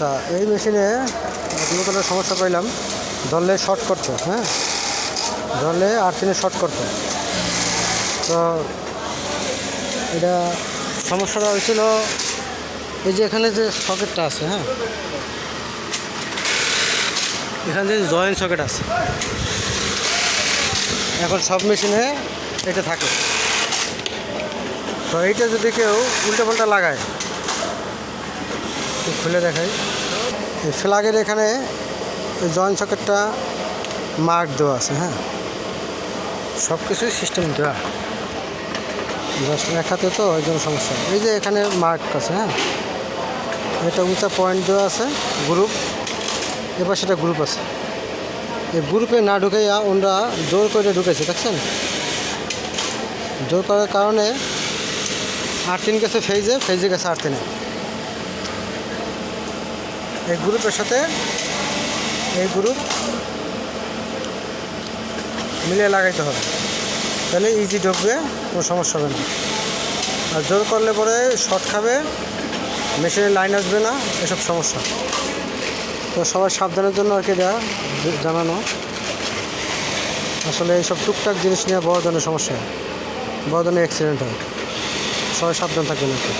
আচ্ছা এই মেশিনে নতুন সমস্যা পাইলাম। ধরলে শর্ট করতো হ্যাঁ? ধরলে আর্থিনে শর্ট করতো। তো এটা সমস্যাটা হয়েছিল এই যে এখানে যে সকেটটা আছে হ্যাঁ? এখানে যে জয়েন্ট সকেট আছে। এখন সব মেশিনে এটা থাকে। তো এইটা যদি কেউ উল্টো পাল্টা লাগায় একটু খুলে দেখাই। এই ফ্ল্যাগের এখানে জয়েন্ট সকেটটা মার্ক দেওয়া আছে হ্যাঁ। সব কিছুই সিস্টেম দেওয়া এক হাতে তো, ওই জন্য সমস্যা। এই যে এখানে মার্ক আছে হ্যাঁ। এটা উঁচা পয়েন্ট দেওয়া আছে গ্রুপ এবার সেটা গ্রুপ আছে। এই গ্রুপে না ঢুকাইয়া ওরা জোর করে ঢুকেছে দেখছেন? জোর করার কারণে আর্থিন গেছে ফেজে ফেজে গেছে আর্থিনে এই গ্রুপের সাথে এই গ্রুপ মিলিয়ে লাগাইতে হবে। তাহলে ইজি ঢুকবে, কোনো সমস্যা হবে না। আর জোর করলে পরে শর্ট খাবে মেশিনের লাইন আসবে না, এসব সমস্যা। তো সবাই সাবধানের জন্য আর কি এটা জানানো। আসলে এইসব টুকটাক জিনিস নিয়ে বড় ধরনের সমস্যা। বড় ধরনের অ্যাক্সিডেন্ট হয়। সবাই সাবধান থাকবেন আর কি।